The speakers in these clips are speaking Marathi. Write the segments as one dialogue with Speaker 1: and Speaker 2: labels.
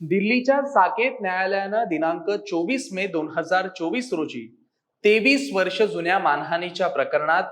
Speaker 1: दिल्लीच्या साकेत न्यायालयानं दिनांक चोवीस मे दोन हजार चोवीस रोजी तेवीस वर्ष जुन्या मानहानीच्या प्रकरणात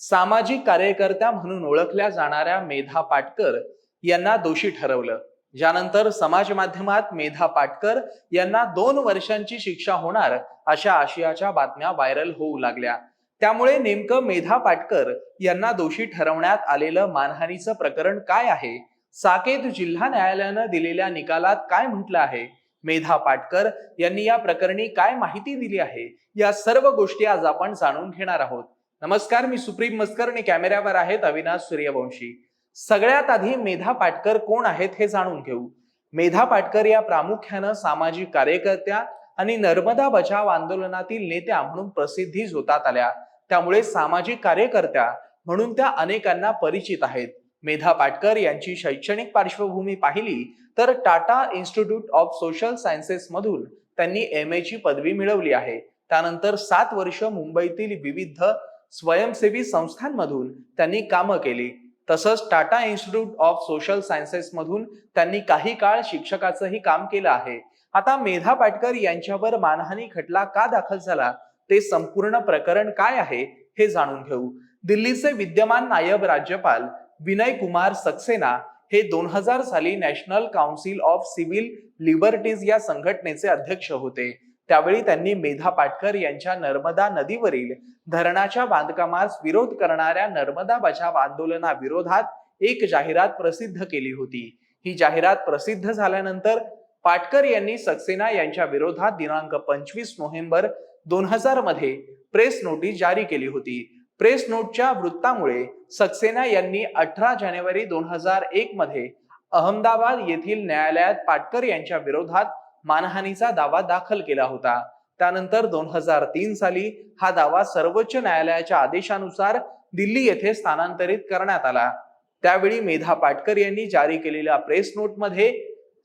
Speaker 1: सामाजिक कार्यकर्त्या म्हणून ओळखल्या जाणाऱ्या मेधा पाटकर यांना दोषी ठरवलं. ज्यानंतर समाज माध्यमात मेधा पाटकर यांना दोन वर्षांची शिक्षा होणार अशा आशयाच्या बातम्या व्हायरल होऊ लागल्या. त्यामुळे नेमकं मेधा पाटकर यांना दोषी ठरवण्यात आलेलं मानहानीचं प्रकरण काय आहे? साकेत जिल्हा न्यायालयानं दिलेल्या निकालात काय म्हटलं आहे? मेधा पाटकर यांनी या प्रकरणी काय माहिती दिली आहे? या सर्व गोष्टी आज आपण जाणून घेणार आहोत. नमस्कार मी सुप्रीम मस्कर आणि कॅमेऱ्यावर आहेत अविनाश सूर्यवंशी. सगळ्यात आधी मेधा पाटकर कोण आहेत हे जाणून घेऊ. मेधा पाटकर या प्रामुख्यानं सामाजिक कार्यकर्त्या आणि नर्मदा बचाव आंदोलनातील नेत्या म्हणून प्रसिद्धी होतात आल्या. त्यामुळे सामाजिक कार्यकर्त्या म्हणून त्या अनेकांना परिचित आहेत. मेधा पाटकर यांची शैक्षणिक पार्श्वभूमी पाहिली तर Tata institute of social sciences मधून त्यांनी एम ए ची पदवी मिळवली आहे. त्यानंतर सात वर्ष मुंबईतील विविध स्वयंसेवी संस्थांमधून त्यांनी कामं केली. तसंच Tata institute of social sciences मधून त्यांनी काही काळ शिक्षकाचंही काम केलं आहे. आता मेधा पाटकर यांच्यावर मानहानी खटला का दाखल झाला? ते संपूर्ण प्रकरण काय आहे हे जाणून घेऊ. दिल्लीचे विद्यमान नायब राज्यपाल विनय कुमार सक्सेना हे दोन हजार साली national council of civil liberties या संघटनेचे अध्यक्ष होते. त्यावेळी त्यांनी मेधा पाटकर यांच्या नर्मदा नदीवरील धरणाच्या बांधकामास विरोध करणाऱ्या नर्मदा बचाव आंदोलनाविरोधात एक जाहिरात प्रसिद्ध केली होती. ही जाहिरात प्रसिद्ध झाल्यानंतर पाटकर यांनी सक्सेना यांच्या विरोधात दिनांक पंचवीस नोव्हेंबर दोन हजारमध्ये प्रेस नोटीस जारी केली होती. प्रेस नोटच्या वृत्तामुळे सक्सेना यांनी अठरा जानेवारी दोन हजार एक मध्ये अहमदाबाद येथील न्यायालयात पाटकर यांच्या विरोधात मानहानीचा दावा दाखल केला होता. त्यानंतर दोन हजार तीन साली हा दावा सर्वोच्च न्यायालयाच्या आदेशानुसार दिल्ली येथे स्थानांतरित करण्यात आला. त्यावेळी मेधा पाटकर यांनी जारी केलेल्या प्रेस नोटमध्ये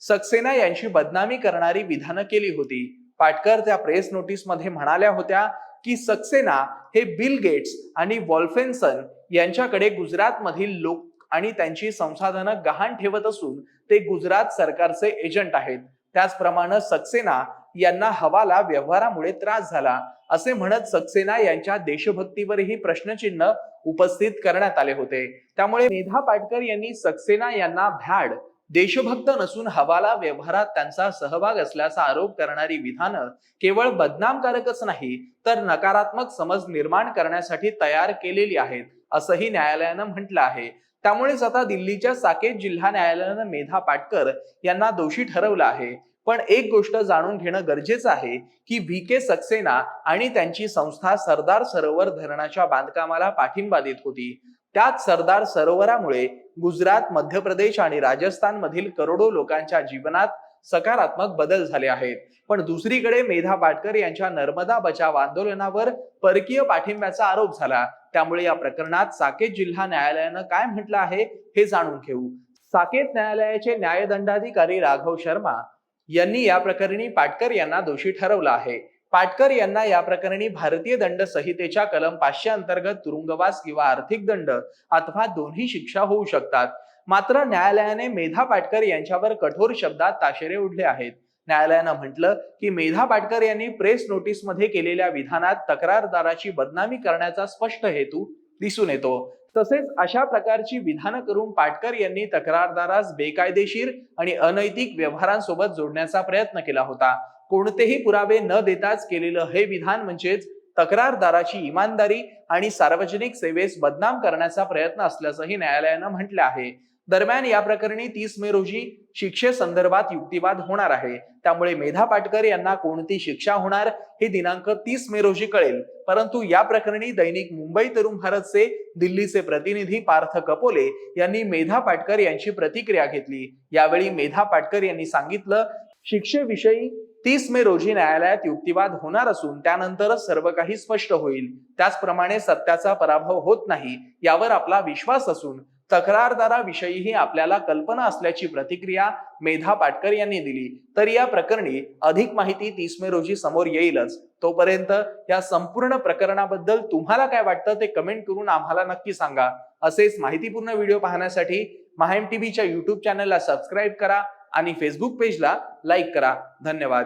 Speaker 1: सक्सेना यांची बदनामी करणारी विधानं केली होती. पाटकर त्या प्रेस नोटीसमध्ये म्हणाल्या होत्या की सक्सेना हे बिल गेट्स आणि वॉल्फेन्सन यांच्याकडे गुजरातमधील लोक आणि त्यांची संसाधनं गहाण ठेवत असून ते गुजरात सरकारचे एजंट आहेत. त्याचप्रमाणे सक्सेना यांना हवाला व्यवहारामुळे त्रास झाला. असे म्हणत सक्सेना यांच्या देशभक्तीवरही प्रश्नचिन्ह उपस्थित करण्यात आले होते. त्यामुळे मेधा पाटकर यांनी सक्सेना यांना भ्याड देशभक्त नसून हवाला व्यवहारात त्यांचा सहभाग असल्याचा आरोप करणारी विधानं केवळ बदनामकारकच नाही तर नकारात्मक समज निर्माण करण्यासाठी तयार केलेली आहेत असंही न्यायालयानं म्हटलं आहे. त्यामुळेच आता दिल्लीच्या साकेत जिल्हा न्यायालयानं मेधा पाटकर यांना दोषी ठरवलं आहे. पण एक गोष्ट जाणून घेणं गरजेचं आहे की व्ही के सक्सेना आणि त्यांची संस्था सरदार सरोवर धरणाच्या बांधकामाला पाठिंबा देत होती. त्याच सरदार सरोवरामुळे गुजरात मध्य प्रदेश आणि राजस्थान मधील करोडो लोकांच्या जीवनात सकारात्मक बदल झाले आहेत. पण दुसरीकडे मेधा पाटकर यांच्या नर्मदा बचाव आंदोलनावर परकीय पाठिंब्याचा आरोप झाला. त्यामुळे या प्रकरणात साकेत जिल्हा न्यायालयानं काय म्हटलं आहे हे जाणून घेऊ. साकेत न्यायालयाचे न्यायदंडाधिकारी राघव शर्मा यांनी या प्रकरणी पाटकर यांना दोषी ठरवलं आहे. पाटकर यांना या प्रकरणी भारतीय दंड संहितेच्या कलम पाचशे अंतर्गत तुरुंगवास किंवा आर्थिक दंड अथवा दोन्ही शिक्षा होऊ शकतात. मात्र न्यायालयाने मेधा पाटकर यांच्यावर कठोर शब्दात ताशेरे उडले आहेत. न्यायालयानं म्हटलं की मेधा पाटकर यांनी प्रेस नोटीसमध्ये केलेल्या विधानात तक्रारदाराची बदनामी करण्याचा स्पष्ट हेतू दिसून येतो. तसेच अशा प्रकारची विधानं करून पाटकर यांनी तक्रारदारास बेकायदेशीर आणि अनैतिक व्यवहारांसोबत जोडण्याचा प्रयत्न केला होता. कोणतेही पुरावे न देताच केलेलं हे विधान म्हणजेच तक्रारदाराची इमानदारी आणि सार्वजनिक सेवेस बदनाम करण्याचा प्रयत्न असल्याचंही न्यायालयानं म्हटलं आहे. दरम्यान या प्रकरणी तीस मे रोजी शिक्षेसंदर्भात युक्तिवाद होणार आहे. त्यामुळे मेधा पाटकर यांना कोणती शिक्षा होणार हे दिनांक तीस मे रोजी कळेल. परंतु या प्रकरणी दैनिक मुंबई तरुण भारतचे दिल्लीचे प्रतिनिधी पार्थ कपोले यांनी मेधा पाटकर यांची प्रतिक्रिया घेतली. यावेळी मेधा पाटकर यांनी सांगितलं शिक्षेविषयी तीस मे रोजी न्यायालयात युक्तिवाद होणार असून त्यानंतरच सर्व काही स्पष्ट होईल. त्याचप्रमाणे सत्याचा पराभव होत नाही यावर आपला विश्वास असून तक्रारदाराविषयीही आपल्याला कल्पना असल्याची प्रतिक्रिया मेधा पाटकर यांनी दिली. तर या प्रकरणी अधिक माहिती तीस मे रोजी समोर येईलच. तोपर्यंत या संपूर्ण प्रकरणाबद्दल तुम्हाला काय वाटतं ते कमेंट करून आम्हाला नक्की सांगा. असेच माहितीपूर्ण व्हिडिओ पाहण्यासाठी महाएम टीव्हीच्या युट्यूब चॅनलला सबस्क्राईब करा आणि फेसबुक पेजला लाईक करा. धन्यवाद.